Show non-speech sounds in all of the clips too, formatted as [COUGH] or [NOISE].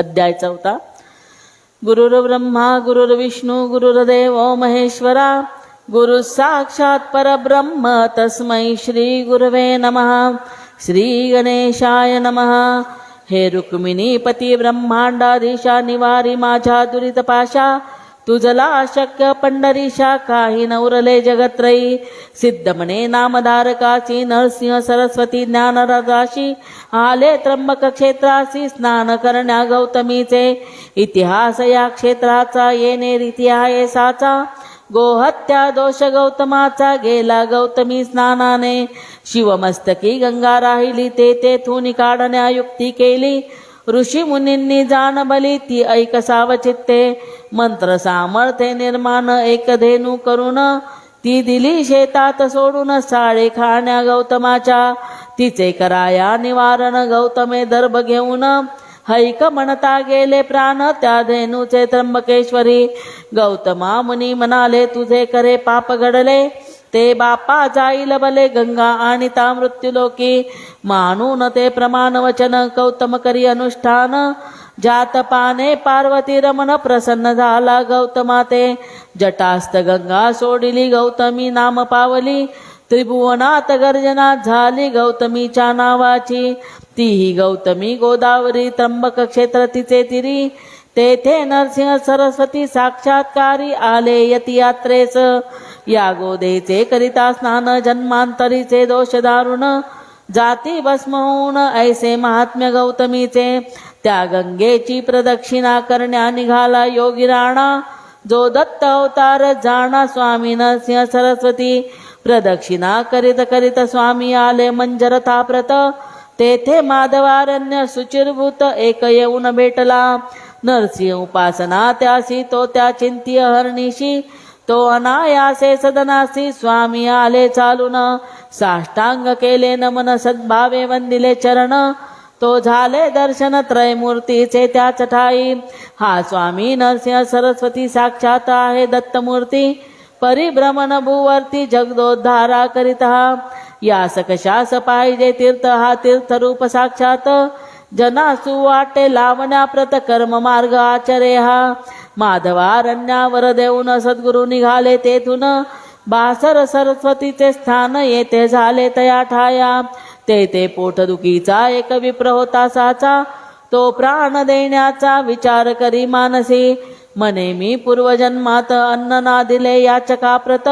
अध्याय चौथा गुरुर्ब्रह्मा गुरुर्विष्णू गुरुर्देव महेश्वरा गुरु साक्षात परब्रह्म तस्मै श्री गुरवे नमः श्री गणेशाय नमः. हे रुक्मिणी पती ब्रह्मांडाधीशा निवारी माझ्या दुरितपाशा तुझला अशक्य पंढरीशा काही नवरले जगत्रयी सिद्धमणे नामधारकाची नरसिंह सरस्वती ज्ञानराजाशी आले त्र्यंबक क्षेत्राशी स्नान करण्या गौतमीचे. इतिहास या क्षेत्राचा येणे रीती आहे साचा. गोहत्या दोष गौतमाचा गेला गौतमी स्नानाने. शिवमस्तकी गंगा राहिली ते तेथून काढण्या युक्ती केली. ऋषी मुनींनी जाण बली ती ऐक सावचित्ते मंत्र सामर्थ्य निर्माण एक धेनू करून ती दिली शेतात सोडून साळे खाण्या गौतमाच्या तिचे कराया निवारण गौतमे दर्भ घेऊन हैक म्हणता गेले प्राण त्या धेनूचे त्र्यंबकेश्वरी गौतमा मुनी म्हणाले तुझे करे पाप घडले. ते बापा जाईल बले गंगा आणि ता मृत्युलोकी. मानून ते प्रमाण वचन गौतम करी अनुष्ठान. जात पाने पार्वती रमण प्रसन्न झाला गौतमा ते. जटास्त गंगा सोडिली गौतमी नाम पावली. त्रिभुवनात गर्जना झाली गौतमीच्या नावाची. तीही गौतमी गोदावरी त्र्यंबक क्षेत्र तिचे तिरी. तेथे नरसिंह सरस्वती साक्षात्कारी आले यती यात्रेस या गोदेचे करिता स्नान जन्मांतरीचे दोष दारुण जाती भस्म होऊन ऐसे महात्म्य गौतमीचे त्या गंगेची प्रदक्षिणा करण्या निघाला योगी राणा जो दत्त अवतार जाणा स्वामी नरसिंह सरस्वती प्रदक्षिणा करीत करीत स्वामी आले मंजर ताप्रत तेथे माधवारण्य सुचिरभूत एक येऊन भेटला नरसिंह उपासना त्यासी तो त्या चिंतीय हरणीशी तो अनायासे सदनासी स्वामी आले चालून. साष्टांग केले नमन सद्भावे वंदिले चरण. तो झाले दर्शन त्रयमूर्तीचे त्याच ठाई. हा स्वामी नरसिंह सरस्वती साक्षात आहे दत्तमूर्ती. परिभ्रमण भूवर्ती जगदोद्धारा करीत हा. सकशास पाहिजे तीर्थ? हा तीर्थरूप साक्षात. जनासु वाटे लावण्या प्रत कर्म मार्ग आचरे हा. माधवारण्यावर देऊन सद्गुरु निघाले तेथून. बासर सरस्वतीचे स्थान येथे झाले तया ठाया. ते ते पोटदुखीचा एक विप्र होता साचा तो प्राण देण्याचा विचार करी मानसी. मने मी पूर्वजन्मात अन्न ना दिले याचका प्रत.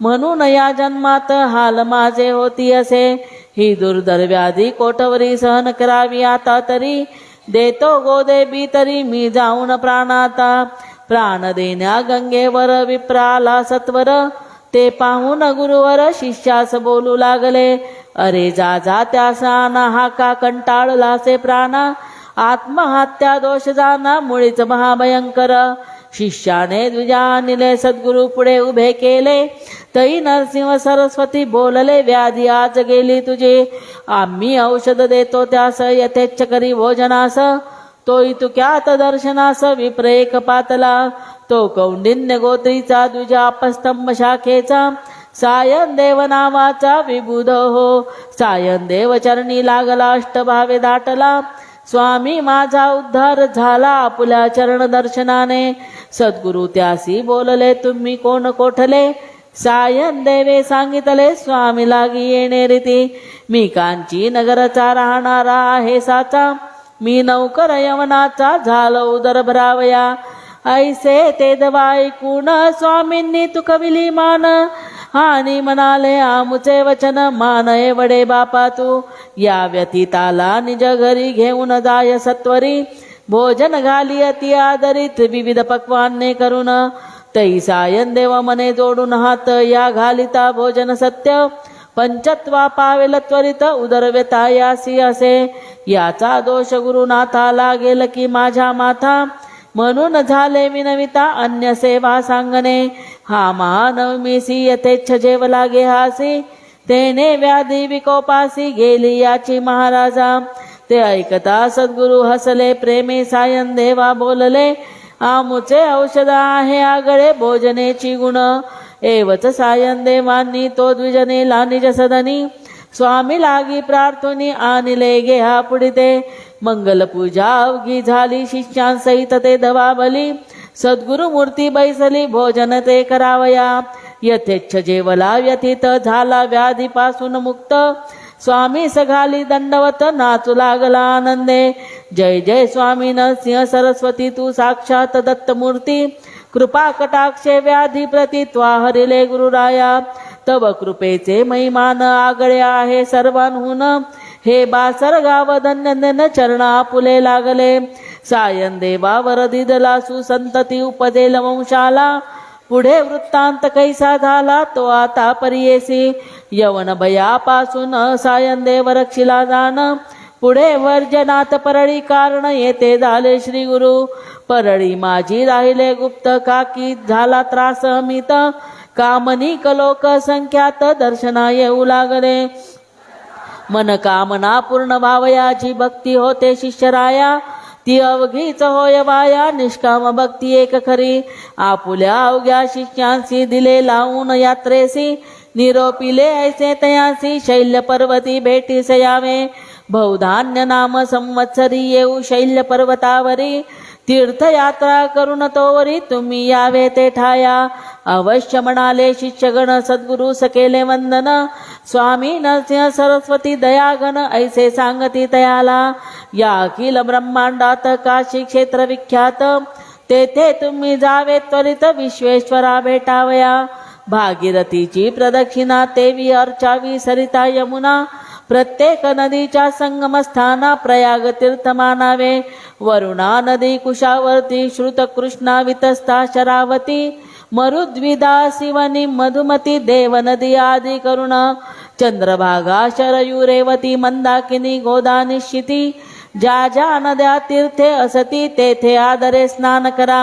म्हणून या जन्मात हाल माझे होती असे. ही दुर्दर्व्याधी कोटवरी सहन करावी आता तरी. देतो गोदेबी तरी मी जाऊन प्राणाता. प्राण देण्या गंगेवर विप्राला सत्वर. ते पाहून गुरुवर शिष्यास बोलू लागले अरे जा जा त्यासाना हा का कंटाळलासे प्राणा. आत्महत्या दोष जाना मुळीच महाभयंकर. शिष्याने द्विजानिले सद्गुरु पुढे उभे केले. तई नरसिंह सरस्वती बोलले व्याधी आज गेली तुझी. आम्ही औषध देतो त्यास यथेच्छ करी भोजनास. तो इतुक्यात दर्शनास विप्रेक पातला. तो कौंडिन्य गोत्रीचा द्विजा अपस्तंभ शाखेचा. सायन देव नावाचा विबुध हो. सायन देव चरणी लागला अष्टभावे दाटला. स्वामी माझा उद्धार झाला आपल्या चरण दर्शनाने. सद्गुरु त्यासी बोलले तुम्ही कोण कोठले? सायन देवे सांगितले स्वामी लागी येणे रीती. मी कांची नगरचा राहणारा आहे साचा. मी नौकर यवनाचा झालो उदर भरावया. ऐसे ते दवा ऐकून स्वामींनी तुकविली मान. आणि म्हणाले आमुचे वचन मान वडे बापा तू. या व्यतीताला निज घरी घेऊन जाय सत्वरी. भोजन घाली अति आदरित विविध पक्वान्ने करून. तै सायन देव मने जोडून हात या घालिता भोजन सत्य. पंचत्वा पावेल त्वरित उदर यासी असे. याचा दोष गुरुनाथा लागेल की माझ्या माथा. म्हणून झाले विनविता अन्य सेवा सांगणे. हा महानवमीसी यथेच्छ जेव लागे हासी. तेने व्याधी विकोपासी गेली याची महाराजा. ते ऐकता सद्गुरु हसले प्रेमे सायन देवा बोलले आमुचे औषध आहे आगळे भोजनेची गुण. एवच सायन देवांनी तो द्विजनेला निज सदनी. स्वामी लागी प्रार्थनी आणले गे हा पुढिते मंगल पूजा अवघी झाली शिष्यांसहित ते धवाबली सद्गुरु मूर्ती बैसली भोजन ते करावया. यथेच्छ जेवला व्यथित झाला व्याधीपासून मुक्त. स्वामी सघाली दंडवत नाचू लागला आनंदे. जय जय स्वामी नरसिंह सरस्वती तू साक्षात दत्तमूर्ती. कृपा कटाक्षे व्याधी प्रती त्वा हरिले गुरुराया. तव कृपेचे महिमान आगळे आहे सर्वांहून. हे बासर गाव धन्य चरणा आपुले लागले. सायन देवा वरदिदला सुसंतती उपदेल वंशाला. पुढे वृत्तांत कैसा झाला तो आता परियेसी. यवन भयापासून सायन देव रक्षिला जाण. पुढे वर्जनात परळी कारण येते झाले श्री गुरु. परळी माझी राहिले गुप्त काकी झाला त्रास मित कामनी कलोक संख्यात दर्शना येऊ लागले. मन कामना पूर्ण भावयाची भक्ती होते शिष्यराया. ती अवघीच होय बाया निष्काम भक्ती एक खरी. आपुल्या अवघ्या शिष्यांशी दिले लावून यात्रेसी. निरोपिले ऐसे तयासी शैल्य पर्वती भेटीस यावे बहुधान्य नाम संवत्सरी येऊ शैल्य पर्वतावरी. तीर्थयात्रा करून तोवरी तुम्ही यावे ते ठाया. अवश्य म्हणाले शिष्यगण सद्गुरु सकेले वंदन. स्वामी नरसिंह सरस्वती दयागण ऐसे सांगती तयाला या अखिल ब्रह्मांडात काशी क्षेत्र विख्यात. तेथे तुम्ही जावे त्वरित विश्वेश्वरा भेटावया. भागीरथीची प्रदक्षिणा तेवी अर्चावी सरिता यमुना. प्रत्येक नदीच्या संगमस्थाना प्रयाग तीर्थ मानावे. वरुणा नदी कुशावर्ती श्रुत कृष्णा वितस्ता शरावती. मरुद्विदा शिवनी मधुमती आदि करुण चंद्रभागा शरयुरेवती मंदाकिनी गोदा निश्चिती ज्या ज्या नद्या तीर्थे असती तेथे आदरे स्नान करा।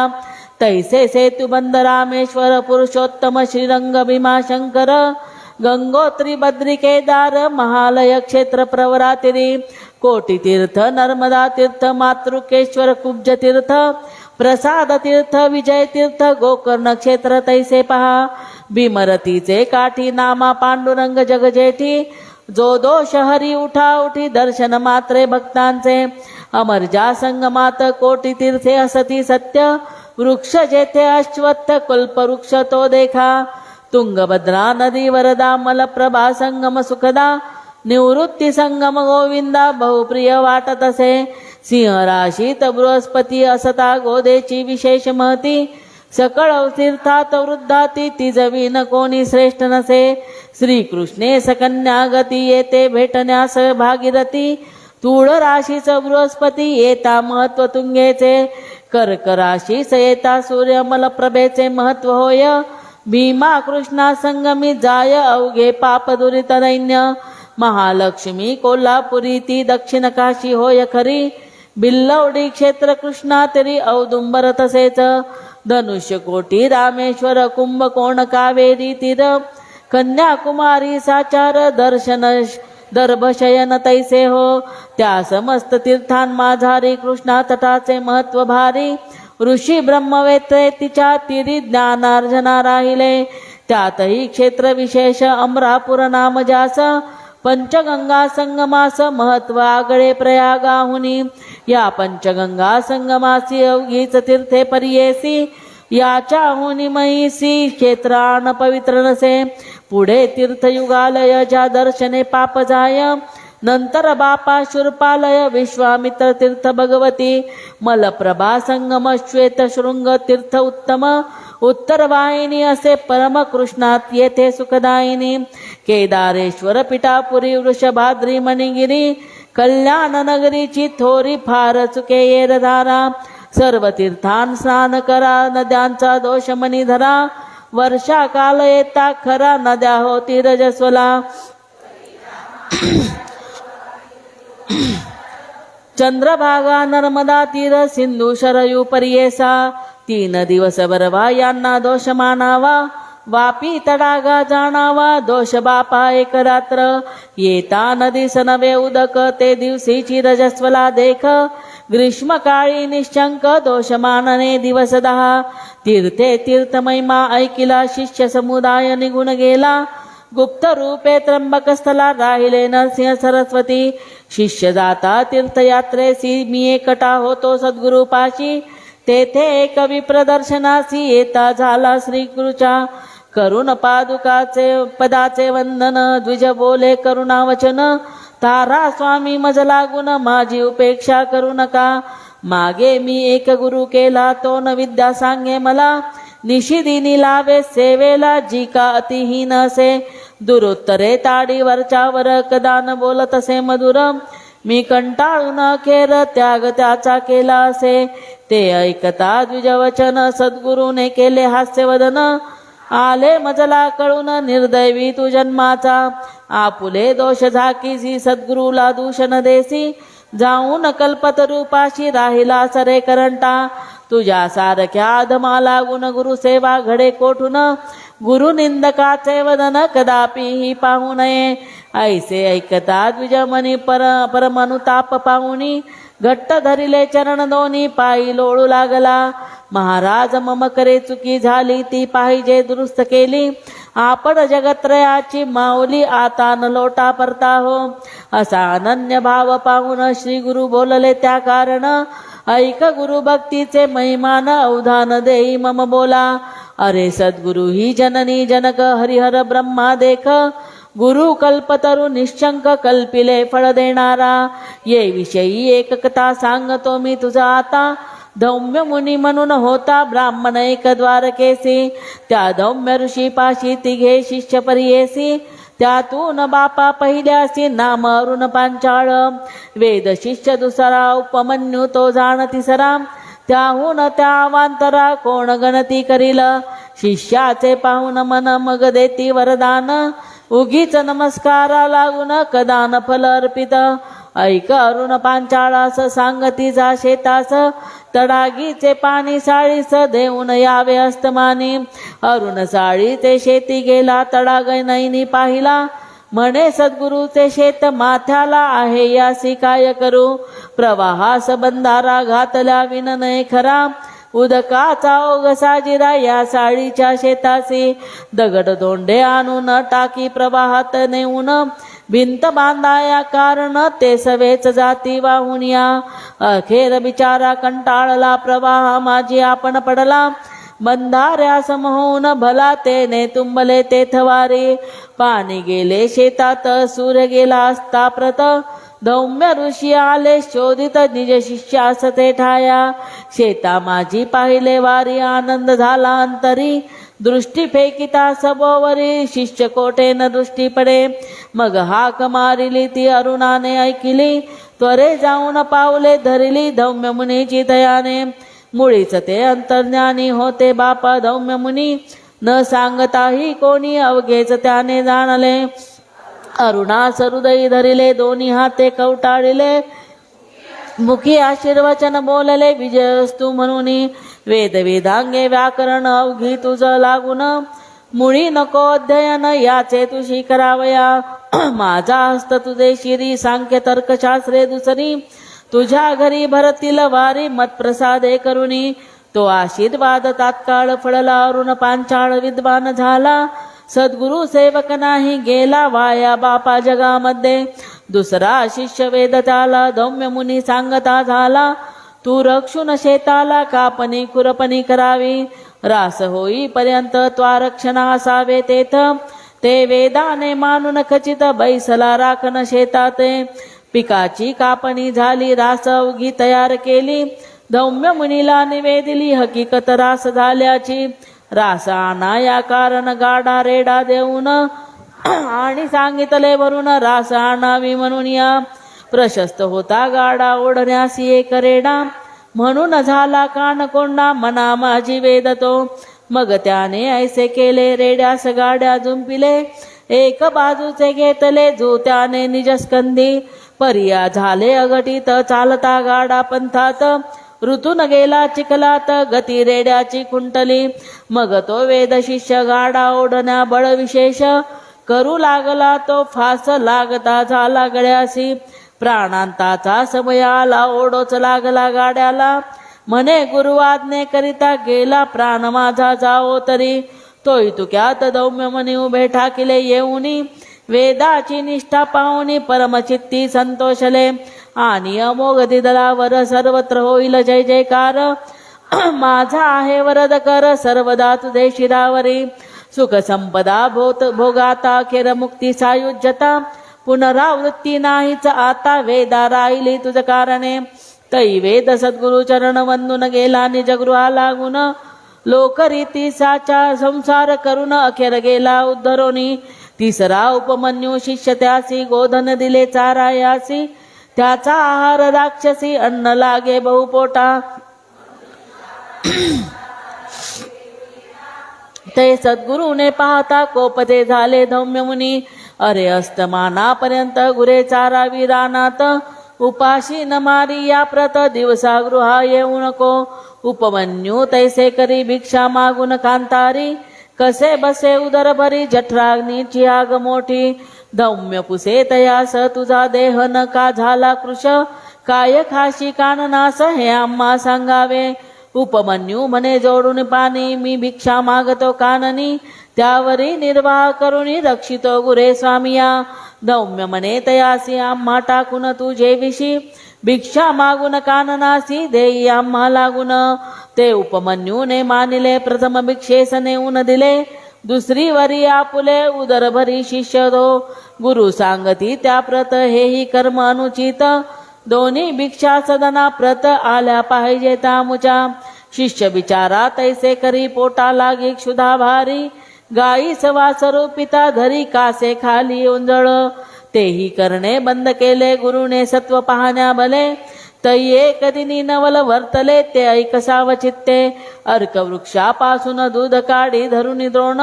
तैसे सेतुबंध रामेश्वर पुरुषोत्तम श्रीरंग भीमाशंकर गंगोत्री बद्री केदार महालय क्षेत्र प्रवरातिरी कोटी तीर्थ नर्मदा तीर्थ मातृकेश्वर कुब्ज तीर्थ प्रसाद तीर्थ विजय तीर्थ गोकर्ण क्षेत्र तैसे पहा. भीमरतीचे काठी नामा पांडुरंग जगजेठी. जो दोष हरी उठा उठी दर्शन मात्रे भक्तांचे. अमरजा संगमात कोटी तीर्थे असती सत्य. वृक्ष जेथे अश्वत्थ कल्पवृक्ष तो देखा. तुंगभद्रा नदी वरदा मलप्रभा संगम सुखदा. निवृत्ती संगम गोविंदा बहुप्रिय वाटत असे सिंहराशीत बृहस्पती असता गोदेची विशेष महती. सकळ तीर्थात वृद्धाती ती जवीन कोणी श्रेष्ठ नसे. श्रीकृष्णे सकन्या गती येते भेटण्यास भागीरथी तुळ राशीच बृहस्पती येता महत्त्व तुंगेचे कर्क राशीच येता सूर्यमल प्रभेचे महत्त्व होय. भीमा कृष्णा संगमी जाय अवघे पाप दुरित दैन्य महालक्ष्मी कोल्हापुरी ती दक्षिण काशी होय खरी. बिल्लवडी क्षेत्र कृष्णा तरी औदुंबर तसेच. धनुष्य कोटी रामेश्वर कुंभकोण कावेरी तीर. कन्याकुमारी साचार दर्शन दर्भशयन तैसे हो. त्या समस्त तीर्थान माझारी कृष्णा तटाचे महत्त्व भारी. ऋषी ब्रह्मवेत्रे तिच्या तिरी ज्ञानार्जना राहिले. त्यातही क्षेत्र विशेष अमरापूर नाम जास पंचगंगा संगमास महत्त्व आगळे प्रयागाहुनी. या पंचगंगा संगमासी अवघीच तीर्थे परियेसी याच्याहुनी महिसी क्षेत्रान पवित्र नसे पुढे तीर्थयुगालय ज्या दर्शने पाप जाय नंतर बापा शूरपालय विश्वामित्र तीर्थ भगवती. मलप्रभा संगम श्वेत शृंग तीर्थ उत्तम उत्तर वाहिनी असे परम कृष्णात येथे सुखदायिनी. केदारेश्वर पिठापुरी वृषभाद्री मणिगिरी कल्याण नगरीची थोरी फार चुके येरधारा सर्व तीर्थान स्नान करा नद्यांचा दोष मनी धरा. वर्षा काल येता खरा नद्या होती रजस्वला. चंद्रभागा नर्मदा तीर सिंधू शरयू परियेसा. तीन दिवस बरवा यांना दोष मानावा. वापी तडागा जाणावा दोष बापा एक रात्र. येता नदी सनवे उदक ते दिवशीची रजस्वला देख. ग्रीष्मकाळी निशंक दोष मानने दिवस दहा. तीर्थे तीर्थ महिमा ऐकिला शिष्य समुदाय निघून गेला. गुप्त रूपे त्र्यंबक स्थला राहिले नरसिंह सरस्वती. शिष्य जाता तीर्थयात्रेसी मी एकटा होतो सद्गुरुपाशी. तेथे एक विप्रदर्शनासी येता झाला श्रीगुरुच्या. करुण पादुकाचे पदाचे वंदन द्विज बोले करुणावचन. तारा स्वामी मज लागून माझी उपेक्षा करू नका. मागे मी एक गुरु केला तो न विद्या सांगे मला. निशिदिनी लावे सेवेला जी का अतिहीन असे. दुरुत्तरे ताडीवरच्या वर कदा न बोलत असे मधुर. मी कंटाळून खेर त्याग त्याचा केला असे. ते ऐकता द्विजवचन सद्गुरूने केले हास्यवदन. आले मजला कळून निर्दैवी तू जन्माचा. आपुले दोष झाकीसी सद्गुरूला दूषण देसी. जाऊन कल्पतरूपाशी राहिला सरे करंटा. तुझ्या सारख्या अधमाला गुण गुरु सेवा घडे कोठून? गुरु निंदकाचे वदन कदापिही पाहू नये. ऐसे ऐकता द्विजमनी पर परमनुताप पाहुनी. घट्ट धरिले चरण दोन्ही पायी लोळू लागला. महाराज मम करे चुकी झाली ती पाहिजे दुरुस्त केली. आपण जगत्रयाची माऊली आता न लोटा परता हो. असा अनन्य भाव पाहून श्री गुरु बोलले त्या कारण. ऐक गुरु भक्तीचे महिमान अवधान देई मम बोला. अरे सद्गुरु ही जननी जनक हरिहर ब्रह्मा देख. गुरु कल्पतरु निशंक कल्पिले फळ देणारा ये विषयी एक कथा सांगतो मी तुझा आता। धौम्य मुनी म्हणून होता ब्राह्मण एक द्वारकेसी त्या धौम्य ऋषी पाशी तिघे शिष्य परियेसी। त्यातून बापा पहिल्यासी नाम अरुण पांचाळ। वेद शिष्य दुसरा उपमन्यू तो जाण तिसरा। त्याहून त्या अवांतरा कोण गणती करील। शिष्याचे पाहून मन मग देती वरदान। उगीच नमस्कारा लागून कदान फल अर्पित. ऐक अरुण पांचाळास सांगतीचा शेतास. तडागीचे पाणी साळीस देऊन यावे अस्तमानी. अरुण साळीचे शेती गेला तडाग नैनी पाहिला. म्हणे सद्गुरूचे शेत माथ्याला आहे यासी काय करू? प्रवाहास बंधारा घातल्या विननय खरा. उदकाचा ओघसा साजिरा या साळीच्या शेतासी. दगड दोंडे आणून टाकी प्रवाहात नेऊन भिंत बांधाया कारण ते सवेच जाती वाहून या. अखेर बिचारा कंटाळला प्रवाह माझी आपण पडला. बंधाऱ्या समहोन भला तेने तुंबले तेथवारी पाणी गेले शेतात सूर्य गेला असता प्रत. धौम्य ऋषी आले शोधित निज शिष्यास ते ठाया शेता माझी पाहिले वारी आनंद झाला अंतरी। दृष्टी फेकिता सबोवरी शिष्य कोटेन दृष्टी पडे। मग हाक मारिली ती अरुणाने ऐकिली। त्वरे जाऊन पावले धरिली धौम्य मुनीची दयाने। मुळीच ते अंतर्ज्ञानी होते बापा धौम्य मुनी न सांगताही कोणी अवघेच त्याने जाणले। अरुणास हृदयी धरिले दोन्ही हाते कवटाळिले. मुखी आशीर्वचन बोलले विजयस्तू म्हणून वेद वेदांगे व्याकरण अवघी तुझ लागून. मुळी नको अध्ययन याचे तुझी करावया. [CLEARS THROAT] माझा हस्त तुझे शिरी सांख्य तर्कशास्त्रे दुसरी. तुझ्या घरी भरतील वारी मतप्रसादे करुणी तो आशीर्वाद तात्काळ फळला अरुण पांचाळ विद्वान झाला. सद्गुरु सेवक नाही गेला वाया बापा जगामध्ये. दुसरा शिष्य वेद त्याला दौम्य मुनी सांगता झाला. तू रक्षून शेताला कापणी खुरपणी करावी. रास होईपर्यंत त्वा रक्षण असावे तेथ. ते वेदाने मानून खचित बैसला राखण शेतात. पिकाची कापणी झाली रास अवघी तयार केली. दौम्य मुनीला निवेदिली हकीकत रास झाल्याची. रासाना या कारण गाडा रेडा देऊन. आणि सांगितले वरून रास आणावी म्हणून या. प्रशस्त होता गाडा ओढण्यास एक रेडा. म्हणून झाला कान कोंडा मना माझी वेदतो. मग त्याने ऐसे केले रेड्यास गाड्या झुंपिले एक बाजूचे घेतले जो त्याने निजस्कंदी. पर्या झाले अगटीत चालता गाडा पंथात. ऋतून गेला चिखलात गती रेड्याची कुंटली. मग तो वेद शिष्य गाडा ओढण्या बळ विशेष. करू लागला तो फास लागता झाला गड्यासी प्राणांताचा समय आला ओढोच लागला गाड्याला. म्हणे गुरुवाज्ञे करिता गेला प्राण माझा जाओ तरी. तोय तुक्यात दौम्य मनी उभे ठाकिले येऊनी. वेदाची निष्ठा पाहुनी परमचित्ती संतोषले. आणि अमोघ दिदलावर सर्वत्र होईल जय जयकार. [CLEARS THROAT] माझा आहे वरद कर सर्वदा तुझे शिरावरी सुख संपदा भोत भोगाता खेर मुक्ती सायुज्यता. पुनरावृत्ती नाहीच आता वेदा राहिली तुझ कारणे. तै वेद सद्गुरु चरण वंदून गेला निजगृहा लागून. लोकरीती साचा संसार करून अखेर गेला उद्धरोनी. तिसरा उपमन्यू शिष्य त्यासी गोधन दिले चारायासी. त्याचा आहार राक्षसी अन्न लागे बहुपोटा ते सद्गुरूने पाहता कोपते झाले धौम्य मुनी. अरे अस्तमानापर्यंत गुरे चारावी रानात उपाशी न मारी या प्रत दिवसा गृहा येऊ नको. उपमन्यू तैसे करी भिक्षा मागून कांतारी. कसे बसे उदर भरी जठराग्नीची आग मोठी. धौम्य पुसे तयास तुझा देह न का झाला कृश? काय खाशी काननास हे आम्हा सांगावे. उपमन्यू म्हणे जोडून पाणी मी भिक्षा मागतो काननी. त्यावरी निर्वाह करुणी रक्षितो गुरे स्वामिया. दौम्य म्हणे तयासी आम्हा टाकून तुझे विशी. भिक्षा मागून काननासी देई आम्हा लागून. ते उपमन्यूने मानिले प्रथम भिक्षेस नेऊन दिले. दुसरी वरी आपुले उदरभरी शिष्य दो गुरु सांगती त्या प्रत हेही कर्म अनुचित. दोन्ही भिक्षा सदना प्रत आल्या पाहिजे तामुच्या शिष्य विचारा तैसे करी पोटा लागी क्षुधा भारी. गाई सवा स्वरूपिता धरी कासे खाली उंजळ. तेही करणे बंद केले गुरुने सत्व पाहण्या भले. तै एक दिनी नवल वर्तले ते ऐकसाव चित्ते अर्क वृक्षापासून दूध काढी धरुनी द्रोण.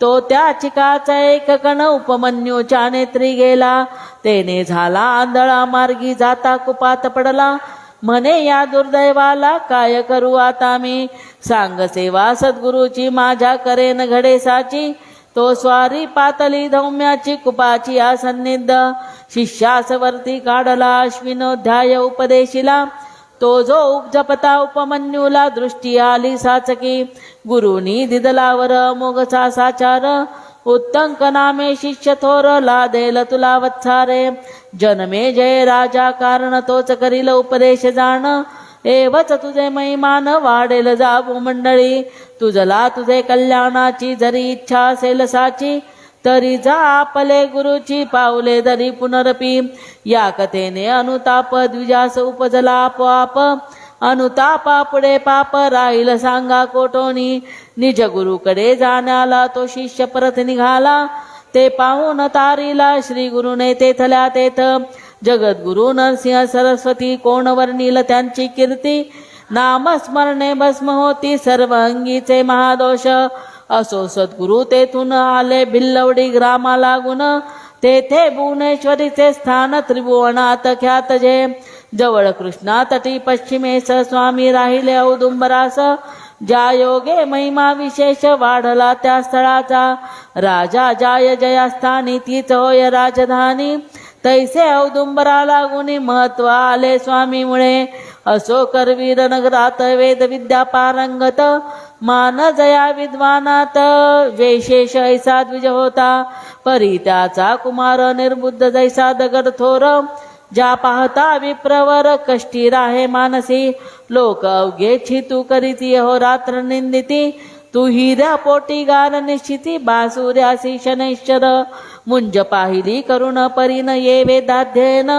तो त्या चिकाचा एक कण उपमन्यूच्या नेत्री गेला. तेने झाला आंधळा मार्गी जाता कुपात पडला. म्हणे या दुर्दैवाला काय करू आता मी? सांग सेवा सद्गुरूची माझ्या करेन घडेसाची. तो स्वारी पातली धौम्याची कुपाची आसन्निध शिष्यासवरती काढला अश्विनोध्याय उपदेशिला. तो जो उपजपता उपमन्यूला दृष्टी आली साचकी. गुरुनी दिदलावर मोगचा साचार उत्तंक नामे शिष्य थोर लादेल तुला वत्सारे. जनमे जय राजा कारण तोच करील उपदेश जाण. एवच तुझे महिमान वाढेल जाऊ मंडळी. तुझला तुझे कल्याणाची जरी इच्छा असेल साची तरी जा आपले गुरुची पावले दरी पुनरपी. या कथेने अनुताप द्विजास उपजला आपोआप. अनुतापा पुढे पाप राहील सांगा कोटोनी. निज गुरुकडे जाण्याला तो शिष्य परत निघाला. ते पाहून तारीला श्री गुरुने तेथल्या तेथ जगद्गुरु नरसिंह सरस्वती कोण वर्णिल त्यांची कीर्ती. नामस्मरणे भस्म होती सर्व अंगीचे महादोष. असो सद्गुरु तेथून आले भिल्लवडी ग्रामा लागून तेथे भुवनेश्वरीचे स्थान त्रिभुवनात ख्यात जे. जवळ कृष्णा तटी पश्चिमेस स्वामी राहिले औदुंबरास. ज्या योगे महिमा विशेष वाढला त्या स्थळाचा. राजा जाय जयास्थानी तीच होय राजधानी. तैसे औदुंबरा गुणी महत्त्व आले स्वामीमुळे असो करवीर नगरात वेद विद्या पारंगत मान जया विद्वानात वेशेष ऐसा द्विज होता. परी त्याचा कुमार निर्बुद्ध जैसा दगड थोर ज्या पाहता विप्रवर कष्टी राहे मानसी. लोक अवघे छितू करीती हो रात्र निंदिती तू हिऱ्या पोटी गार निश्चिती बासुऱ्यासी शनैश्चर मुंज पाहिली करुण परीन ये वेदाध्ययन.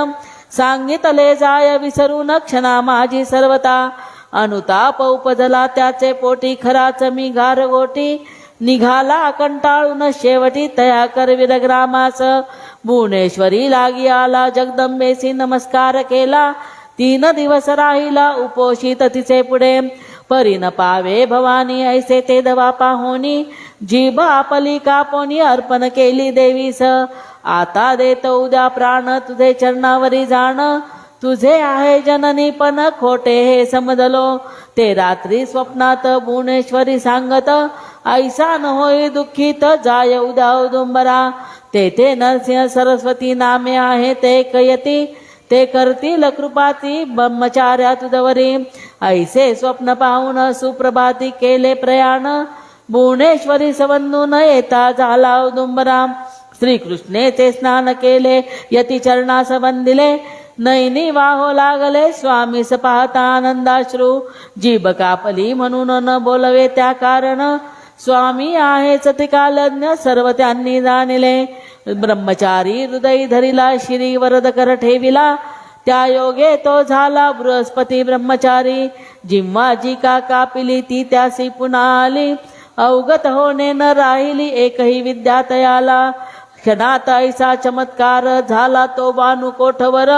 सांगितले जाय विसरून क्षणा माझी सर्वता. अनुताप उपजला त्याचे पोटी खराच मी गारगोटी निघाला कंटाळून शेवटी तया करवीर ग्रामास. भुवनेश्वरी लागी आला जगदंबेसी नमस्कार केला. तीन दिवस राहिला उपोषित तिचे पुढे. परीन पावे भवानी ऐसे ते दवा पाहोनी. जीभ आपली कापोनी अर्पण केली देवीस. आता देत उद्या प्राण तुझे चरणावरी जाण. तुझे आहे जननी पण खोटे हे समजलो. ते रात्री स्वप्नात भुवनेश्वरी सांगत ऐसा न होई दुःखीत जाय उद्या उदुंबरा. तेथे नरसिंह सरस्वती नामे आहे ते कयती. ते करतील कृपाती ब्रह्मचार्या तुझवरी. ऐसे स्वप्न पाहून सुप्रभाती केले प्रयाण. भुवनेश्वरी सवन्नून येता झाला दुंबराम. श्रीकृष्णे ते स्नान केले यती चरणास वंदिले नैनी वाहो लागले स्वामी पाहता आनंदाश्रू. जीभ कापली म्हणून न बोलवे त्या कारण. स्वामी आहे सतिकालज्ञ कालज्ञ सर्व त्यांनी जाणले. ब्रह्मचारी हृदय धरिला श्री वरद कर ठेविला. त्या योगे तो झाला बृहस्पती ब्रह्मचारी. जिम्मा जी का कापिली ती त्यासी पुन्हा आली अवगत होणे न राहिली एकही विद्या तयाला. क्षणात ऐसा चमत्कार झाला तो बानु कोठवर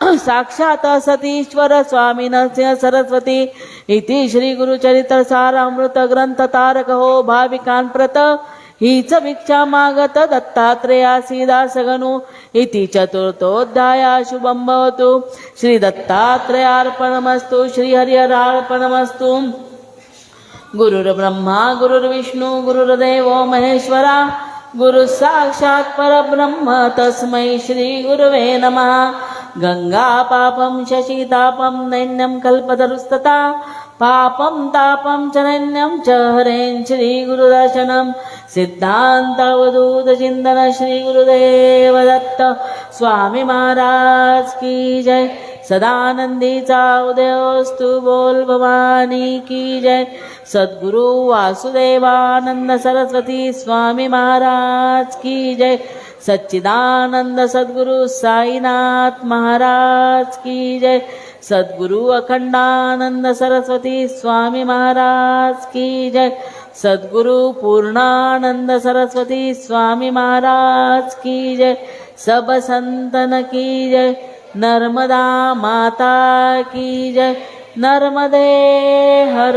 [CLEARS THROAT] साक्षात सतीश्वर स्वामी नरसिंह सरस्वती. इति श्री गुरुचरित्र सारामृत ग्रंथ तारक हो भाविकांप्रत. हीच भिक्षा मागत दत्तात्रेयासी दासगणू इति चतुर्थोध्याया शुभं भवतु श्री दत्तात्रेयार्पणमस्तु श्री हरिहरार्पणमस्तु गुरुर्ब्रह्मा गुरुर्विष्णू गुरुर्देवो महेश्वरा गुरु साक्षात् परब्रह्म तस्मै श्री गुरुवे नमः गंगा पापं शशितापं नैन्यं कल्पतरुस्तथा पापं तापं चरण्यं च हरेन् श्रीगुरुदर्शनं। सिद्धान्तवधूतचिन्तन श्रीगुरुदेवदत्त। स्वामी महाराज की जय। सदानन्दीचा उदयोस्तु बोल भवानी की जय। सद्गुरु वासुदेवानन्द सरस्वती स्वामी महाराज की जय। सच्चिदानन्द सद्गुरु साईनाथ महाराज की जय। सद्गुरु अखंडानंद सरस्वती स्वामी महाराज की जय। सद्गुरु पूर्णानंद सरस्वती स्वामी महाराज की जय। सब संतन की जय। नर्मदा माता की जय। नर्मदे हर